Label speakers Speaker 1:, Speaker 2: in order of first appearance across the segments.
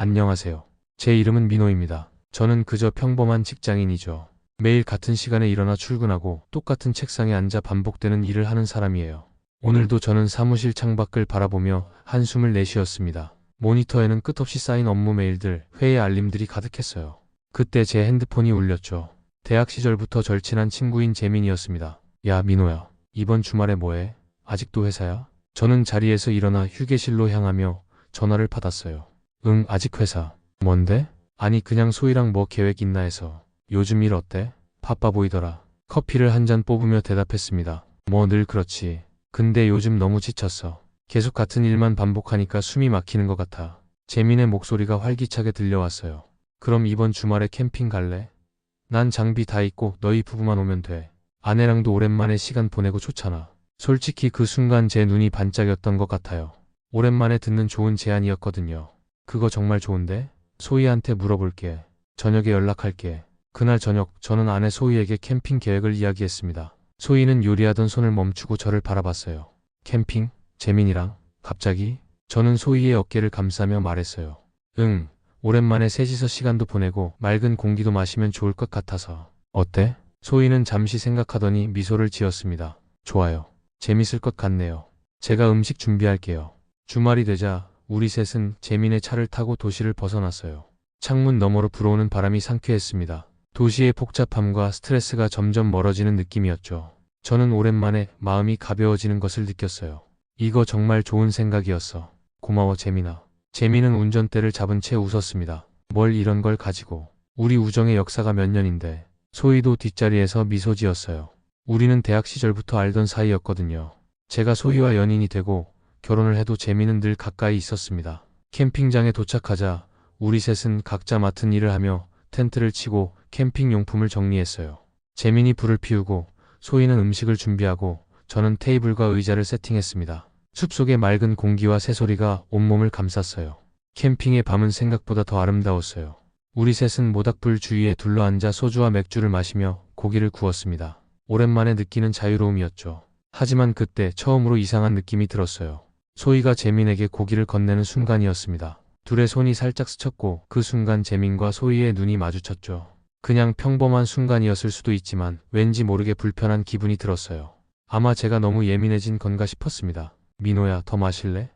Speaker 1: 안녕하세요. 제 이름은 민호입니다. 저는 그저 평범한 직장인이죠. 매일 같은 시간에 일어나 출근하고 똑같은 책상에 앉아 반복되는 일을 하는 사람이에요. 오늘도 저는 사무실 창밖을 바라보며 한숨을 내쉬었습니다. 모니터에는 끝없이 쌓인 업무 메일들, 회의 알림들이 가득했어요. 그때 제 핸드폰이 울렸죠. 대학 시절부터 절친한 친구인 재민이었습니다. 야, 민호야. 이번 주말에 뭐해? 아직도 회사야? 저는 자리에서 일어나 휴게실로 향하며 전화를 받았어요. 응, 아직 회사. 뭔데? 아니, 그냥 소희랑 뭐 계획 있나 해서. 요즘 일 어때? 바빠 보이더라. 커피를 한 잔 뽑으며 대답했습니다. 뭐 늘 그렇지. 근데 요즘 너무 지쳤어. 계속 같은 일만 반복하니까 숨이 막히는 것 같아. 재민의 목소리가 활기차게 들려왔어요. 그럼 이번 주말에 캠핑 갈래? 난 장비 다 있고 너희 부부만 오면 돼. 아내랑도 오랜만에 시간 보내고 좋잖아. 솔직히 그 순간 제 눈이 반짝였던 것 같아요. 오랜만에 듣는 좋은 제안이었거든요. 그거 정말 좋은데? 소희한테 물어볼게. 저녁에 연락할게. 그날 저녁 저는 아내 소희에게 캠핑 계획을 이야기했습니다. 소희는 요리하던 손을 멈추고 저를 바라봤어요. 캠핑? 재민이랑? 갑자기? 저는 소희의 어깨를 감싸며 말했어요. 응, 오랜만에 셋이서 시간도 보내고 맑은 공기도 마시면 좋을 것 같아서. 어때? 소희는 잠시 생각하더니 미소를 지었습니다. 좋아요. 재밌을 것 같네요. 제가 음식 준비할게요. 주말이 되자 우리 셋은 재민의 차를 타고 도시를 벗어났어요. 창문 너머로 불어오는 바람이 상쾌했습니다. 도시의 복잡함과 스트레스가 점점 멀어지는 느낌이었죠. 저는 오랜만에 마음이 가벼워지는 것을 느꼈어요. 이거 정말 좋은 생각이었어. 고마워 재민아. 재민은 운전대를 잡은 채 웃었습니다. 뭘 이런 걸 가지고. 우리 우정의 역사가 몇 년인데. 소희도 뒷자리에서 미소 지었어요. 우리는 대학 시절부터 알던 사이였거든요. 제가 소희와 연인이 되고 결혼을 해도 재민은 늘 가까이 있었습니다. 캠핑장에 도착하자 우리 셋은 각자 맡은 일을 하며 텐트를 치고 캠핑 용품을 정리했어요. 재민이 불을 피우고 소희는 음식을 준비하고 저는 테이블과 의자를 세팅했습니다. 숲속의 맑은 공기와 새소리가 온몸을 감쌌어요. 캠핑의 밤은 생각보다 더 아름다웠어요. 우리 셋은 모닥불 주위에 둘러앉아 소주와 맥주를 마시며 고기를 구웠습니다. 오랜만에 느끼는 자유로움이었죠. 하지만 그때 처음으로 이상한 느낌이 들었어요. 소희가 재민에게 고기를 건네는 순간이었습니다. 둘의 손이 살짝 스쳤고 그 순간 재민과 소희의 눈이 마주쳤죠. 그냥 평범한 순간이었을 수도 있지만 왠지 모르게 불편한 기분이 들었어요. 아마 제가 너무 예민해진 건가 싶었습니다. 민호야, 더 마실래?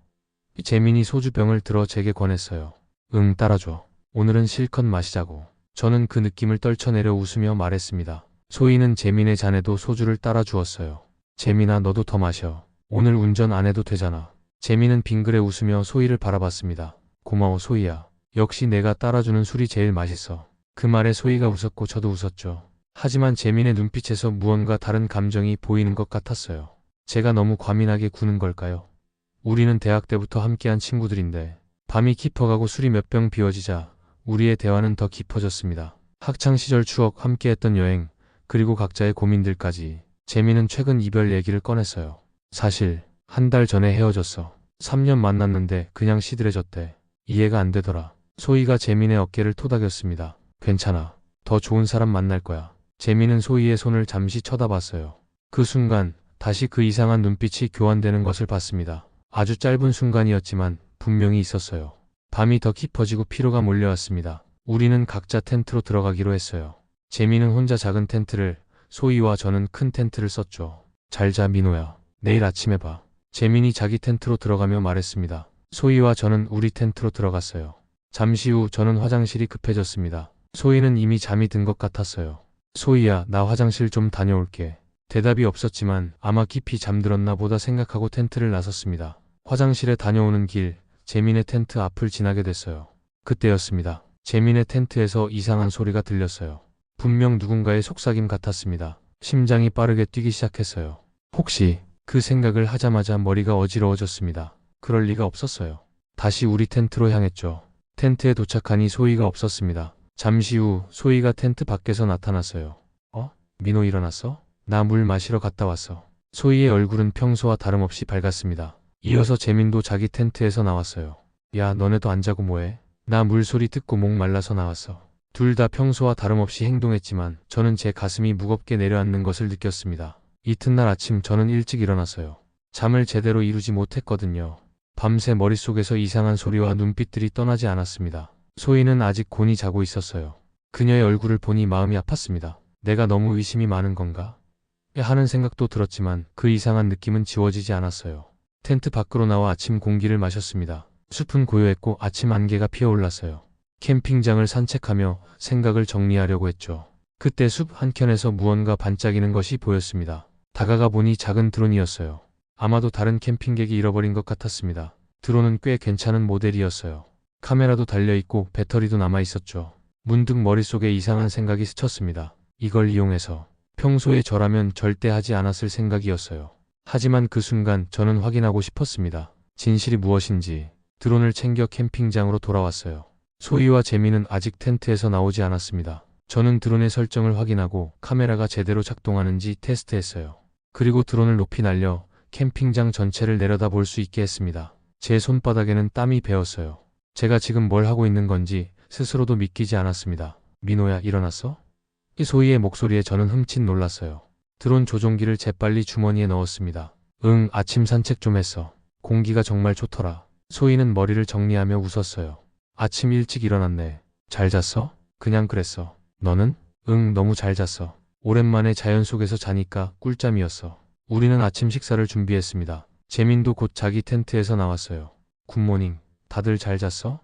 Speaker 1: 재민이 소주병을 들어 제게 권했어요. 응, 따라줘. 오늘은 실컷 마시자고. 저는 그 느낌을 떨쳐내려 웃으며 말했습니다. 소희는 재민의 잔에도 소주를 따라 주었어요. 재민아, 너도 더 마셔. 오늘 운전 안 해도 되잖아. 재민은 빙그레 웃으며 소희를 바라봤습니다. 고마워, 소희야. 역시 내가 따라주는 술이 제일 맛있어. 그 말에 소희가 웃었고 저도 웃었죠. 하지만 재민의 눈빛에서 무언가 다른 감정이 보이는 것 같았어요. 제가 너무 과민하게 구는 걸까요? 우리는 대학 때부터 함께한 친구들인데 밤이 깊어가고 술이 몇 병 비워지자 우리의 대화는 더 깊어졌습니다. 학창 시절 추억 함께했던 여행 그리고 각자의 고민들까지 재민은 최근 이별 얘기를 꺼냈어요. 사실 한 달 전에 헤어졌어. 3년 만났는데 그냥 시들해졌대. 이해가 안 되더라. 소희가 재민의 어깨를 토닥였습니다. 괜찮아. 더 좋은 사람 만날 거야. 재민은 소희의 손을 잠시 쳐다봤어요. 그 순간 다시 그 이상한 눈빛이 교환되는 것을 봤습니다. 아주 짧은 순간이었지만 분명히 있었어요. 밤이 더 깊어지고 피로가 몰려왔습니다. 우리는 각자 텐트로 들어가기로 했어요. 재민은 혼자 작은 텐트를, 소희와 저는 큰 텐트를 썼죠. 잘 자, 민호야. 내일 아침에 봐. 재민이 자기 텐트로 들어가며 말했습니다. 소희와 저는 우리 텐트로 들어갔어요. 잠시 후 저는 화장실이 급해졌습니다. 소희는 이미 잠이 든 것 같았어요. 소희야, 나 화장실 좀 다녀올게. 대답이 없었지만 아마 깊이 잠들었나 보다 생각하고 텐트를 나섰습니다. 화장실에 다녀오는 길, 재민의 텐트 앞을 지나게 됐어요. 그때였습니다. 재민의 텐트에서 이상한 소리가 들렸어요. 분명 누군가의 속삭임 같았습니다. 심장이 빠르게 뛰기 시작했어요. 혹시 그 생각을 하자마자 머리가 어지러워졌습니다. 그럴 리가 없었어요. 다시 우리 텐트로 향했죠. 텐트에 도착하니 소희가 없었습니다. 잠시 후 소희가 텐트 밖에서 나타났어요. 어? 민호 일어났어? 나 물 마시러 갔다 왔어. 소희의 얼굴은 평소와 다름없이 밝았습니다. 이어서 재민도 자기 텐트에서 나왔어요. 야, 너네도 안 자고 뭐해? 나 물소리 듣고 목 말라서 나왔어. 둘 다 평소와 다름없이 행동했지만 저는 제 가슴이 무겁게 내려앉는 것을 느꼈습니다. 이튿날 아침 저는 일찍 일어났어요. 잠을 제대로 이루지 못했거든요. 밤새 머릿속에서 이상한 소리와 눈빛들이 떠나지 않았습니다. 소희는 아직 곤히 자고 있었어요. 그녀의 얼굴을 보니 마음이 아팠습니다. 내가 너무 의심이 많은 건가? 하는 생각도 들었지만 그 이상한 느낌은 지워지지 않았어요. 텐트 밖으로 나와 아침 공기를 마셨습니다. 숲은 고요했고 아침 안개가 피어올랐어요. 캠핑장을 산책하며 생각을 정리하려고 했죠. 그때 숲 한켠에서 무언가 반짝이는 것이 보였습니다. 다가가 보니 작은 드론이었어요. 아마도 다른 캠핑객이 잃어버린 것 같았습니다. 드론은 꽤 괜찮은 모델이었어요. 카메라도 달려있고 배터리도 남아있었죠. 문득 머릿속에 이상한 생각이 스쳤습니다. 이걸 이용해서 평소에 저라면 절대 하지 않았을 생각이었어요. 하지만 그 순간 저는 확인하고 싶었습니다. 진실이 무엇인지 드론을 챙겨 캠핑장으로 돌아왔어요. 소희와 재미는 아직 텐트에서 나오지 않았습니다. 저는 드론의 설정을 확인하고 카메라가 제대로 작동하는지 테스트했어요. 그리고 드론을 높이 날려 캠핑장 전체를 내려다 볼 수 있게 했습니다. 제 손바닥에는 땀이 배었어요. 제가 지금 뭘 하고 있는 건지 스스로도 믿기지 않았습니다. 민호야, 일어났어? 이 소희의 목소리에 저는 흠칫 놀랐어요. 드론 조종기를 재빨리 주머니에 넣었습니다. 응, 아침 산책 좀 했어. 공기가 정말 좋더라. 소희는 머리를 정리하며 웃었어요. 아침 일찍 일어났네. 잘 잤어? 그냥 그랬어. 너는? 응, 너무 잘 잤어. 오랜만에 자연 속에서 자니까 꿀잠이었어. 우리는 아침 식사를 준비했습니다. 재민도 곧 자기 텐트에서 나왔어요. 굿모닝. 다들 잘 잤어?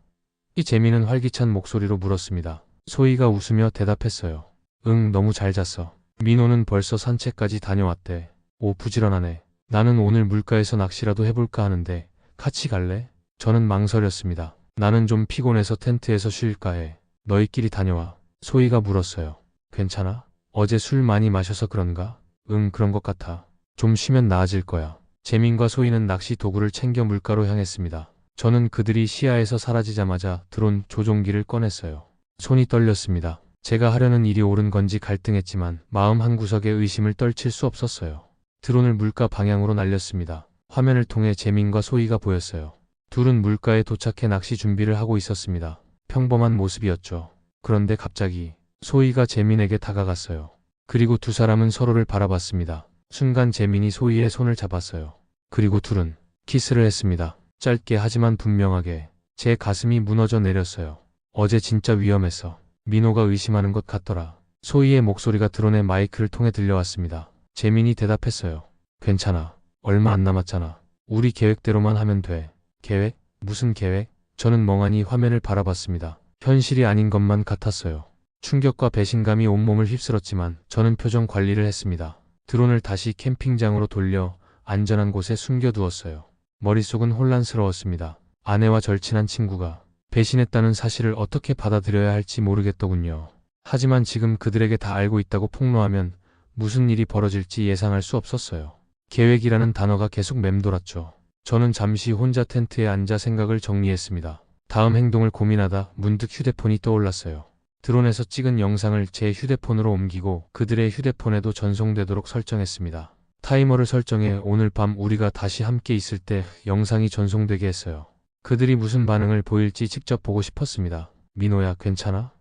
Speaker 1: 이 재민은 활기찬 목소리로 물었습니다. 소희가 웃으며 대답했어요. 응, 너무 잘 잤어. 민호는 벌써 산책까지 다녀왔대. 오, 부지런하네. 나는 오늘 물가에서 낚시라도 해볼까 하는데 같이 갈래? 저는 망설였습니다. 나는 좀 피곤해서 텐트에서 쉴까 해. 너희끼리 다녀와. 소희가 물었어요. 괜찮아? 어제 술 많이 마셔서 그런가? 응, 그런 것 같아. 좀 쉬면 나아질 거야. 재민과 소희는 낚시 도구를 챙겨 물가로 향했습니다. 저는 그들이 시야에서 사라지자마자 드론 조종기를 꺼냈어요. 손이 떨렸습니다. 제가 하려는 일이 옳은 건지 갈등했지만 마음 한구석에 의심을 떨칠 수 없었어요. 드론을 물가 방향으로 날렸습니다. 화면을 통해 재민과 소희가 보였어요. 둘은 물가에 도착해 낚시 준비를 하고 있었습니다. 평범한 모습이었죠. 그런데 갑자기 소희가 재민에게 다가갔어요. 그리고 두 사람은 서로를 바라봤습니다. 순간 재민이 소희의 손을 잡았어요. 그리고 둘은 키스를 했습니다. 짧게 하지만 분명하게 제 가슴이 무너져 내렸어요. 어제 진짜 위험했어. 민호가 의심하는 것 같더라. 소희의 목소리가 드론의 마이크를 통해 들려왔습니다. 재민이 대답했어요. 괜찮아. 얼마 안 남았잖아. 우리 계획대로만 하면 돼. 계획? 무슨 계획? 저는 멍하니 화면을 바라봤습니다. 현실이 아닌 것만 같았어요. 충격과 배신감이 온몸을 휩쓸었지만 저는 표정 관리를 했습니다. 드론을 다시 캠핑장으로 돌려 안전한 곳에 숨겨두었어요. 머릿속은 혼란스러웠습니다. 아내와 절친한 친구가 배신했다는 사실을 어떻게 받아들여야 할지 모르겠더군요. 하지만 지금 그들에게 다 알고 있다고 폭로하면 무슨 일이 벌어질지 예상할 수 없었어요. 계획이라는 단어가 계속 맴돌았죠. 저는 잠시 혼자 텐트에 앉아 생각을 정리했습니다. 다음 행동을 고민하다 문득 휴대폰이 떠올랐어요. 드론에서 찍은 영상을 제 휴대폰으로 옮기고 그들의 휴대폰에도 전송되도록 설정했습니다. 타이머를 설정해 오늘 밤 우리가 다시 함께 있을 때 영상이 전송되게 했어요. 그들이 무슨 반응을 보일지 직접 보고 싶었습니다. 민호야, 괜찮아?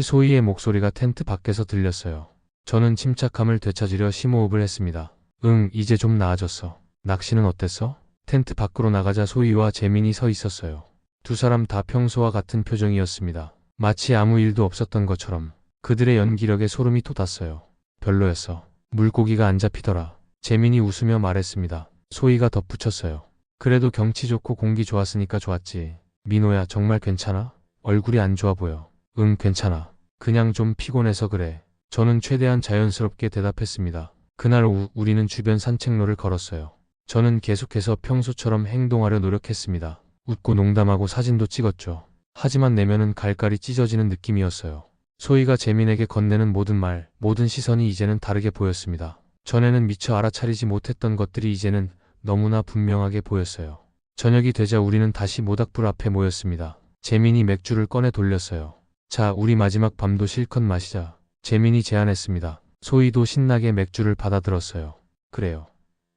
Speaker 1: 소희의 목소리가 텐트 밖에서 들렸어요. 저는 침착함을 되찾으려 심호흡을 했습니다. 응, 이제 좀 나아졌어. 낚시는 어땠어? 텐트 밖으로 나가자 소희와 재민이 서 있었어요. 두 사람 다 평소와 같은 표정이었습니다. 마치 아무 일도 없었던 것처럼 그들의 연기력에 소름이 돋았어요. 별로였어. 물고기가 안 잡히더라. 재민이 웃으며 말했습니다. 소희가 덧붙였어요. 그래도 경치 좋고 공기 좋았으니까 좋았지. 민호야, 정말 괜찮아? 얼굴이 안 좋아 보여. 응, 괜찮아. 그냥 좀 피곤해서 그래. 저는 최대한 자연스럽게 대답했습니다. 그날 오후 우리는 주변 산책로를 걸었어요. 저는 계속해서 평소처럼 행동하려 노력했습니다. 웃고 농담하고 사진도 찍었죠. 하지만 내면은 갈갈이 찢어지는 느낌이었어요. 소희가 재민에게 건네는 모든 말, 모든 시선이 이제는 다르게 보였습니다. 전에는 미처 알아차리지 못했던 것들이 이제는 너무나 분명하게 보였어요. 저녁이 되자 우리는 다시 모닥불 앞에 모였습니다. 재민이 맥주를 꺼내 돌렸어요. 자, 우리 마지막 밤도 실컷 마시자. 재민이 제안했습니다. 소희도 신나게 맥주를 받아들었어요. 그래요.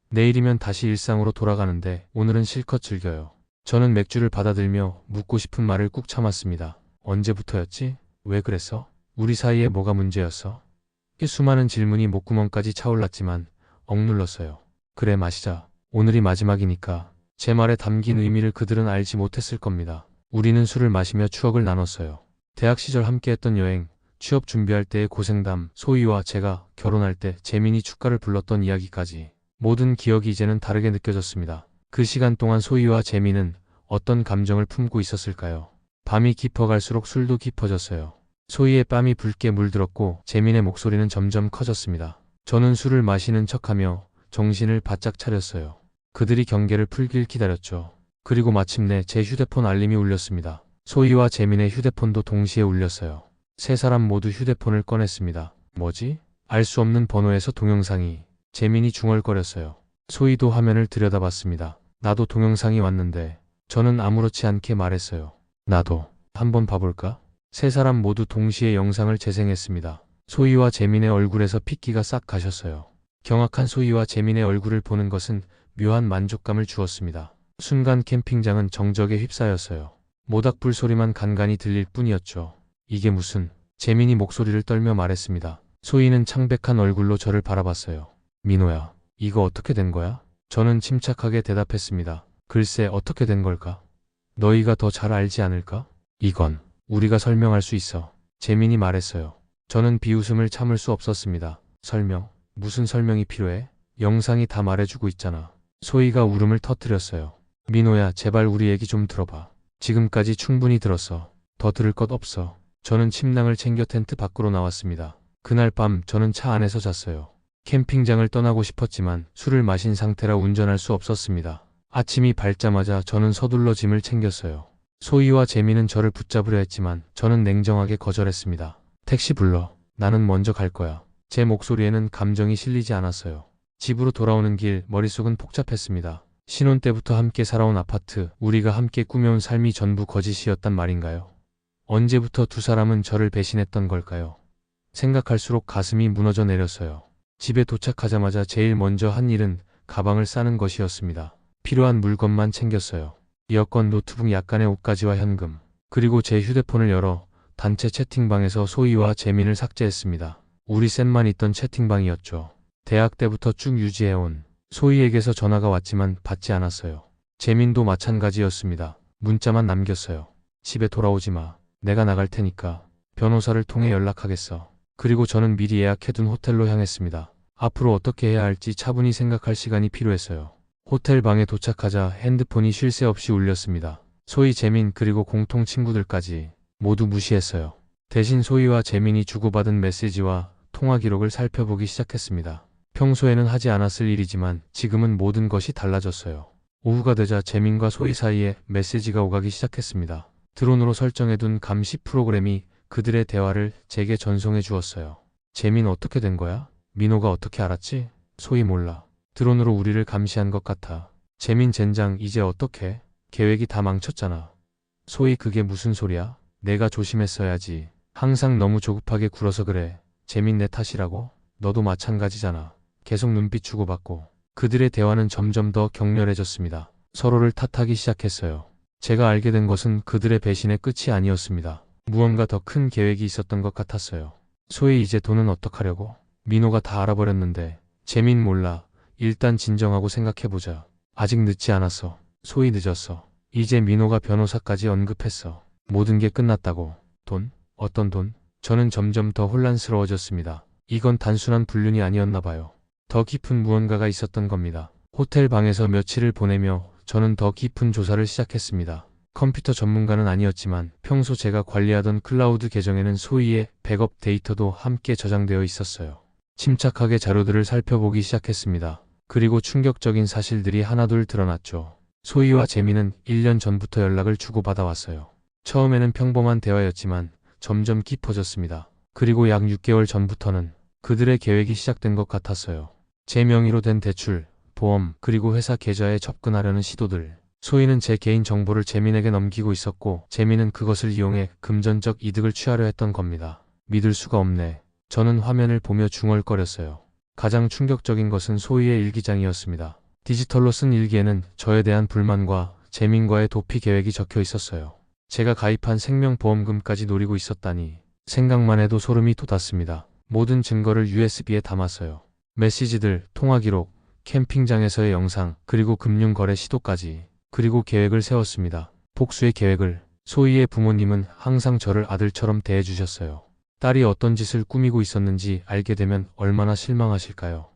Speaker 1: 내일이면 다시 일상으로 돌아가는데 오늘은 실컷 즐겨요. 저는 맥주를 받아들며 묻고 싶은 말을 꾹 참았습니다. 언제부터였지? 왜 그랬어? 우리 사이에 뭐가 문제였어? 이 수많은 질문이 목구멍까지 차올랐지만 억눌렀어요. 그래 마시자. 오늘이 마지막이니까 제 말에 담긴 의미를 그들은 알지 못했을 겁니다. 우리는 술을 마시며 추억을 나눴어요. 대학 시절 함께했던 여행, 취업 준비할 때의 고생담, 소희와 제가 결혼할 때 재민이 축가를 불렀던 이야기까지 모든 기억이 이제는 다르게 느껴졌습니다. 그 시간 동안 소희와 재민은 어떤 감정을 품고 있었을까요? 밤이 깊어갈수록 술도 깊어졌어요. 소희의 뺨이 붉게 물들었고 재민의 목소리는 점점 커졌습니다. 저는 술을 마시는 척하며 정신을 바짝 차렸어요. 그들이 경계를 풀길 기다렸죠. 그리고 마침내 제 휴대폰 알림이 울렸습니다. 소희와 재민의 휴대폰도 동시에 울렸어요. 세 사람 모두 휴대폰을 꺼냈습니다. 뭐지? 알 수 없는 번호에서 동영상이. 재민이 중얼거렸어요. 소희도 화면을 들여다봤습니다. 나도 동영상이 왔는데 저는 아무렇지 않게 말했어요. 나도 한번 봐볼까? 세 사람 모두 동시에 영상을 재생했습니다. 소희와 재민의 얼굴에서 핏기가 싹 가셨어요. 경악한 소희와 재민의 얼굴을 보는 것은 묘한 만족감을 주었습니다. 순간 캠핑장은 정적에 휩싸였어요. 모닥불 소리만 간간히 들릴 뿐이었죠. 이게 무슨 재민이 목소리를 떨며 말했습니다. 소희는 창백한 얼굴로 저를 바라봤어요. 민호야, 이거 어떻게 된 거야? 저는 침착하게 대답했습니다. 글쎄 어떻게 된 걸까? 너희가 더 잘 알지 않을까? 이건 우리가 설명할 수 있어. 재민이 말했어요. 저는 비웃음을 참을 수 없었습니다. 설명? 무슨 설명이 필요해? 영상이 다 말해주고 있잖아. 소희가 울음을 터뜨렸어요. 민호야, 제발 우리 얘기 좀 들어봐. 지금까지 충분히 들었어. 더 들을 것 없어. 저는 침낭을 챙겨 텐트 밖으로 나왔습니다. 그날 밤 저는 차 안에서 잤어요. 캠핑장을 떠나고 싶었지만 술을 마신 상태라 운전할 수 없었습니다. 아침이 밝자마자 저는 서둘러 짐을 챙겼어요. 소희와 재민은 저를 붙잡으려 했지만 저는 냉정하게 거절했습니다. 택시 불러. 나는 먼저 갈 거야. 제 목소리에는 감정이 실리지 않았어요. 집으로 돌아오는 길 머릿속은 복잡했습니다. 신혼 때부터 함께 살아온 아파트, 우리가 함께 꾸며온 삶이 전부 거짓이었단 말인가요? 언제부터 두 사람은 저를 배신했던 걸까요? 생각할수록 가슴이 무너져 내렸어요. 집에 도착하자마자 제일 먼저 한 일은 가방을 싸는 것이었습니다. 필요한 물건만 챙겼어요. 여권, 노트북, 약간의 옷가지와 현금. 그리고 제 휴대폰을 열어 단체 채팅방에서 소희와 재민을 삭제했습니다. 우리 셋만 있던 채팅방이었죠. 대학 때부터 쭉 유지해온 소희에게서 전화가 왔지만 받지 않았어요. 재민도 마찬가지였습니다. 문자만 남겼어요. 집에 돌아오지 마. 내가 나갈 테니까 변호사를 통해 연락하겠어. 그리고 저는 미리 예약해둔 호텔로 향했습니다. 앞으로 어떻게 해야 할지 차분히 생각할 시간이 필요했어요. 호텔 방에 도착하자 핸드폰이 쉴 새 없이 울렸습니다. 소희 재민 그리고 공통 친구들까지 모두 무시했어요. 대신 소희와 재민이 주고받은 메시지와 통화 기록을 살펴보기 시작했습니다. 평소에는 하지 않았을 일이지만 지금은 모든 것이 달라졌어요. 오후가 되자 재민과 소희 사이에 메시지가 오가기 시작했습니다. 드론으로 설정해둔 감시 프로그램이 그들의 대화를 제게 전송해 주었어요. 재민 어떻게 된 거야? 민호가 어떻게 알았지? 소희 몰라. 드론으로 우리를 감시한 것 같아. 재민 젠장 이제 어떻게? 계획이 다 망쳤잖아. 소희 그게 무슨 소리야? 내가 조심했어야지. 항상 너무 조급하게 굴어서 그래. 재민 내 탓이라고? 너도 마찬가지잖아. 계속 눈빛 주고받고. 그들의 대화는 점점 더 격렬해졌습니다. 서로를 탓하기 시작했어요. 제가 알게 된 것은 그들의 배신의 끝이 아니었습니다. 무언가 더 큰 계획이 있었던 것 같았어요. 소희 이제 돈은 어떡하려고? 민호가 다 알아버렸는데. 재민 몰라. 일단 진정하고 생각해보자. 아직 늦지 않았어. 소희 늦었어. 이제 민호가 변호사까지 언급했어. 모든 게 끝났다고. 돈? 어떤 돈? 저는 점점 더 혼란스러워졌습니다. 이건 단순한 불륜이 아니었나 봐요. 더 깊은 무언가가 있었던 겁니다. 호텔 방에서 며칠을 보내며 저는 더 깊은 조사를 시작했습니다. 컴퓨터 전문가는 아니었지만 평소 제가 관리하던 클라우드 계정에는 소희의 백업 데이터도 함께 저장되어 있었어요. 침착하게 자료들을 살펴보기 시작했습니다. 그리고 충격적인 사실들이 하나둘 드러났죠. 소희와 재민은 1년 전부터 연락을 주고받아 왔어요. 처음에는 평범한 대화였지만 점점 깊어졌습니다. 그리고 약 6개월 전부터는 그들의 계획이 시작된 것 같았어요. 제 명의로 된 대출, 보험, 그리고 회사 계좌에 접근하려는 시도들. 소희는 제 개인 정보를 재민에게 넘기고 있었고, 재민은 그것을 이용해 금전적 이득을 취하려 했던 겁니다. 믿을 수가 없네. 저는 화면을 보며 중얼거렸어요. 가장 충격적인 것은 소희의 일기장이었습니다. 디지털로 쓴 일기에는 저에 대한 불만과 재민과의 도피 계획이 적혀 있었어요. 제가 가입한 생명보험금까지 노리고 있었다니 생각만 해도 소름이 돋았습니다. 모든 증거를 USB에 담았어요. 메시지들, 통화 기록, 캠핑장에서의 영상, 그리고 금융거래 시도까지, 그리고 계획을 세웠습니다. 복수의 계획을. 소희의 부모님은 항상 저를 아들처럼 대해주셨어요. 딸이 어떤 짓을 꾸미고 있었는지 알게 되면 얼마나 실망하실까요?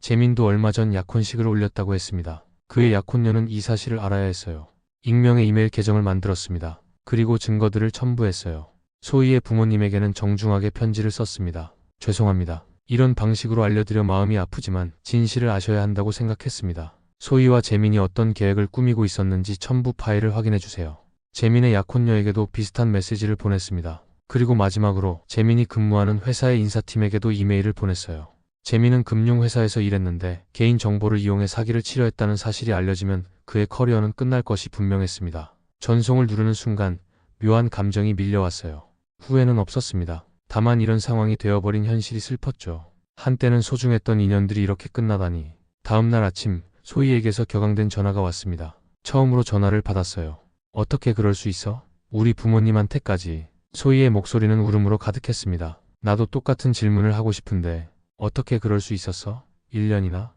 Speaker 1: 재민도 얼마 전 약혼식을 올렸다고 했습니다. 그의 약혼녀는 이 사실을 알아야 했어요. 익명의 이메일 계정을 만들었습니다. 그리고 증거들을 첨부했어요. 소희의 부모님에게는 정중하게 편지를 썼습니다. 죄송합니다. 이런 방식으로 알려드려 마음이 아프지만 진실을 아셔야 한다고 생각했습니다. 소희와 재민이 어떤 계획을 꾸미고 있었는지 첨부 파일을 확인해 주세요. 재민의 약혼녀에게도 비슷한 메시지를 보냈습니다. 그리고 마지막으로 재민이 근무하는 회사의 인사팀에게도 이메일을 보냈어요. 재민은 금융회사에서 일했는데 개인 정보를 이용해 사기를 치려했다는 사실이 알려지면 그의 커리어는 끝날 것이 분명했습니다. 전송을 누르는 순간 묘한 감정이 밀려왔어요. 후회는 없었습니다. 다만 이런 상황이 되어버린 현실이 슬펐죠. 한때는 소중했던 인연들이 이렇게 끝나다니. 다음날 아침 소희에게서 격앙된 전화가 왔습니다. 처음으로 전화를 받았어요. 어떻게 그럴 수 있어? 우리 부모님한테까지. 소희의 목소리는 울음으로 가득했습니다. 나도 똑같은 질문을 하고 싶은데 어떻게 그럴 수 있었어? 1년이나?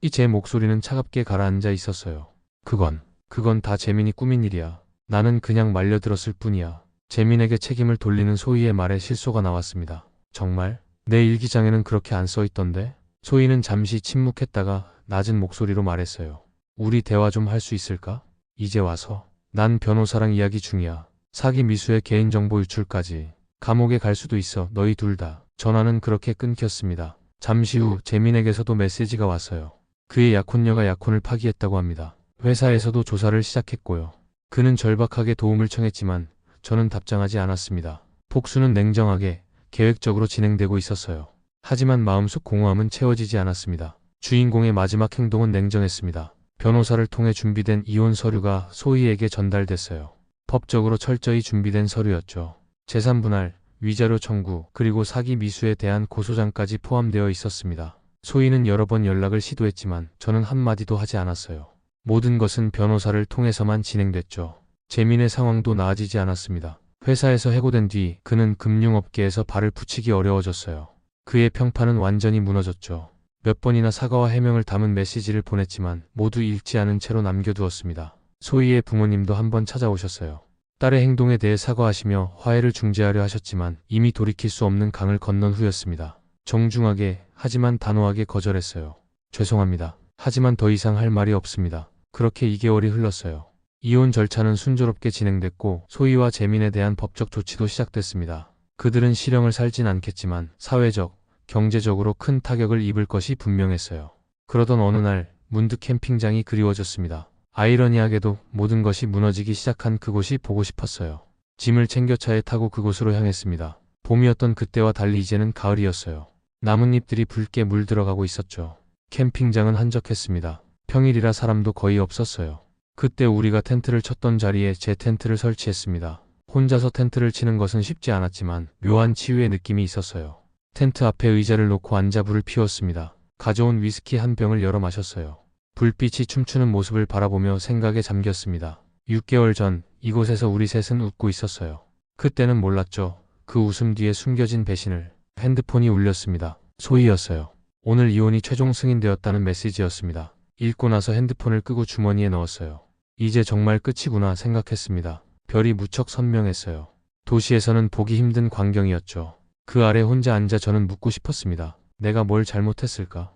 Speaker 1: 이 제 목소리는 차갑게 가라앉아 있었어요. 그건, 그건 다 재민이 꾸민 일이야. 나는 그냥 말려들었을 뿐이야. 재민에게 책임을 돌리는 소희의 말에 실소가 나왔습니다. 정말? 내 일기장에는 그렇게 안 써 있던데? 소희는 잠시 침묵했다가 낮은 목소리로 말했어요. 우리 대화 좀 할 수 있을까? 이제 와서. 난 변호사랑 이야기 중이야. 사기 미수의 개인정보 유출까지. 감옥에 갈 수도 있어. 너희 둘 다. 전화는 그렇게 끊겼습니다. 잠시 후 재민에게서도 메시지가 왔어요. 그의 약혼녀가 약혼을 파기했다고 합니다. 회사에서도 조사를 시작했고요. 그는 절박하게 도움을 청했지만 저는 답장하지 않았습니다. 복수는 냉정하게 계획적으로 진행되고 있었어요. 하지만 마음속 공허함은 채워지지 않았습니다. 주인공의 마지막 행동은 냉정했습니다. 변호사를 통해 준비된 이혼 서류가 소희에게 전달됐어요. 법적으로 철저히 준비된 서류였죠. 재산 분할, 위자료 청구, 그리고 사기 미수에 대한 고소장까지 포함되어 있었습니다. 소희는 여러 번 연락을 시도했지만 저는 한마디도 하지 않았어요. 모든 것은 변호사를 통해서만 진행됐죠. 재민의 상황도 나아지지 않았습니다. 회사에서 해고된 뒤 그는 금융업계에서 발을 붙이기 어려워졌어요. 그의 평판은 완전히 무너졌죠. 몇 번이나 사과와 해명을 담은 메시지를 보냈지만 모두 읽지 않은 채로 남겨두었습니다. 소희의 부모님도 한번 찾아오셨어요. 딸의 행동에 대해 사과하시며 화해를 중재하려 하셨지만 이미 돌이킬 수 없는 강을 건넌 후였습니다. 정중하게 하지만 단호하게 거절했어요. 죄송합니다. 하지만 더 이상 할 말이 없습니다. 그렇게 2개월이 흘렀어요. 이혼 절차는 순조롭게 진행됐고 소희와 재민에 대한 법적 조치도 시작됐습니다. 그들은 실형을 살진 않겠지만 사회적, 경제적으로 큰 타격을 입을 것이 분명했어요. 그러던 어느 날 문득 캠핑장이 그리워졌습니다. 아이러니하게도 모든 것이 무너지기 시작한 그곳이 보고 싶었어요. 짐을 챙겨 차에 타고 그곳으로 향했습니다. 봄이었던 그때와 달리 이제는 가을이었어요. 나뭇잎들이 붉게 물들어가고 있었죠. 캠핑장은 한적했습니다. 평일이라 사람도 거의 없었어요. 그때 우리가 텐트를 쳤던 자리에 제 텐트를 설치했습니다. 혼자서 텐트를 치는 것은 쉽지 않았지만 묘한 치유의 느낌이 있었어요. 텐트 앞에 의자를 놓고 앉아 불을 피웠습니다. 가져온 위스키 한 병을 열어 마셨어요. 불빛이 춤추는 모습을 바라보며 생각에 잠겼습니다. 6개월 전 이곳에서 우리 셋은 웃고 있었어요. 그때는 몰랐죠. 그 웃음 뒤에 숨겨진 배신을. 핸드폰이 울렸습니다. 소희였어요. 오늘 이혼이 최종 승인되었다는 메시지였습니다. 읽고 나서 핸드폰을 끄고 주머니에 넣었어요. 이제 정말 끝이구나 생각했습니다. 별이 무척 선명했어요. 도시에서는 보기 힘든 광경이었죠. 그 아래 혼자 앉아 저는 묻고 싶었습니다. 내가 뭘 잘못했을까?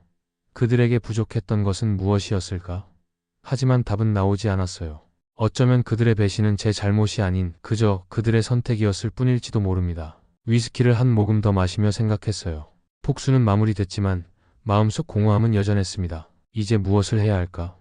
Speaker 1: 그들에게 부족했던 것은 무엇이었을까? 하지만 답은 나오지 않았어요. 어쩌면 그들의 배신은 제 잘못이 아닌 그저 그들의 선택이었을 뿐일지도 모릅니다. 위스키를 한 모금 더 마시며 생각했어요. 폭수는 마무리됐지만 마음속 공허함은 여전했습니다. 이제 무엇을 해야 할까?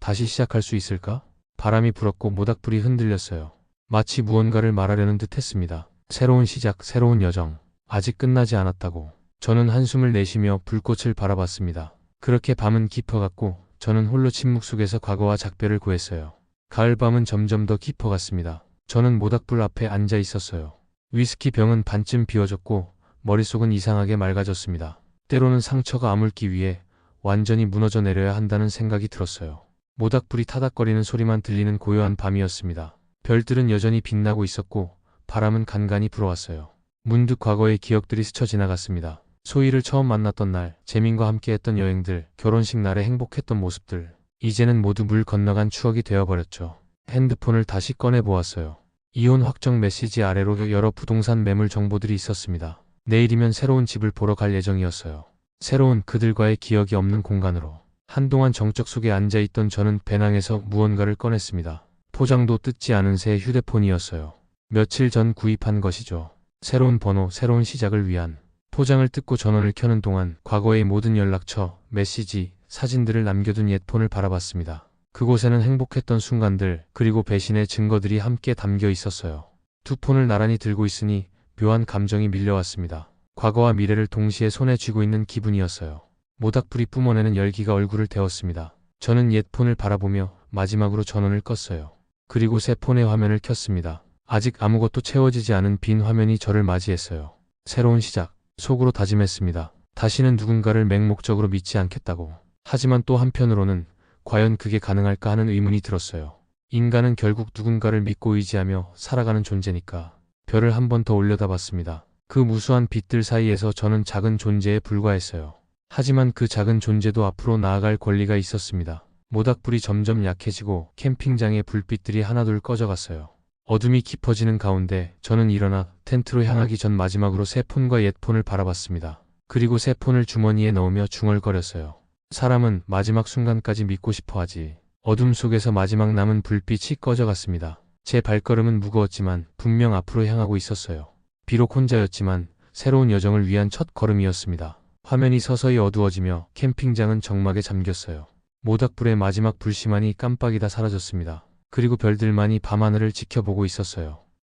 Speaker 1: 다시 시작할 수 있을까? 바람이 불었고 모닥불이 흔들렸어요. 마치 무언가를 말하려는 듯 했습니다. 새로운 시작, 새로운 여정. 아직 끝나지 않았다고. 저는 한숨을 내쉬며 불꽃을 바라봤습니다. 그렇게 밤은 깊어갔고 저는 홀로 침묵 속에서 과거와 작별을 구했어요. 가을밤은 점점 더 깊어갔습니다. 저는 모닥불 앞에 앉아 있었어요. 위스키 병은 반쯤 비워졌고 머릿속은 이상하게 맑아졌습니다. 때로는 상처가 아물기 위해 완전히 무너져 내려야 한다는 생각이 들었어요. 모닥불이 타닥거리는 소리만 들리는 고요한 밤이었습니다. 별들은 여전히 빛나고 있었고 바람은 간간히 불어왔어요. 문득 과거의 기억들이 스쳐 지나갔습니다. 소희를 처음 만났던 날, 재민과 함께 했던 여행들, 결혼식 날에 행복했던 모습들. 이제는 모두 물 건너간 추억이 되어버렸죠. 핸드폰을 다시 꺼내 보았어요. 이혼 확정 메시지 아래로 여러 부동산 매물 정보들이 있었습니다. 내일이면 새로운 집을 보러 갈 예정이었어요. 새로운 그들과의 기억이 없는 공간으로. 한동안 정적 속에 앉아있던 저는 배낭에서 무언가를 꺼냈습니다. 포장도 뜯지 않은 새 휴대폰이었어요. 며칠 전 구입한 것이죠. 새로운 번호, 새로운 시작을 위한. 포장을 뜯고 전원을 켜는 동안 과거의 모든 연락처, 메시지, 사진들을 남겨둔 옛 폰을 바라봤습니다. 그곳에는 행복했던 순간들, 그리고 배신의 증거들이 함께 담겨 있었어요. 두 폰을 나란히 들고 있으니 묘한 감정이 밀려왔습니다. 과거와 미래를 동시에 손에 쥐고 있는 기분이었어요. 모닥불이 뿜어내는 열기가 얼굴을 데웠습니다. 저는 옛 폰을 바라보며 마지막으로 전원을 껐어요. 그리고 새 폰의 화면을 켰습니다. 아직 아무것도 채워지지 않은 빈 화면이 저를 맞이했어요. 새로운 시작, 속으로 다짐했습니다. 다시는 누군가를 맹목적으로 믿지 않겠다고. 하지만 또 한편으로는 과연 그게 가능할까 하는 의문이 들었어요. 인간은 결국 누군가를 믿고 의지하며 살아가는 존재니까. 별을 한 번 더 올려다봤습니다. 그 무수한 빛들 사이에서 저는 작은 존재에 불과했어요. 하지만 그 작은 존재도 앞으로 나아갈 권리가 있었습니다. 모닥불이 점점 약해지고 캠핑장의 불빛들이 하나둘 꺼져갔어요. 어둠이 깊어지는 가운데 저는 일어나 텐트로 향하기 전 마지막으로 새 폰과 옛 폰을 바라봤습니다. 그리고 새 폰을 주머니에 넣으며 중얼거렸어요. 사람은 마지막 순간까지 믿고 싶어 하지. 어둠 속에서 마지막 남은 불빛이 꺼져갔습니다. 제 발걸음은 무거웠지만 분명 앞으로 향하고 있었어요. 비록 혼자였지만 새로운 여정을 위한 첫 걸음이었습니다. 화면이 서서히 어두워지며 캠핑장은 정막에 잠겼어요. 모닥불의 마지막 불씨만이 깜빡이다 사라졌습니다. 그리고 별들만이 밤하늘을 지켜보고 있었어요.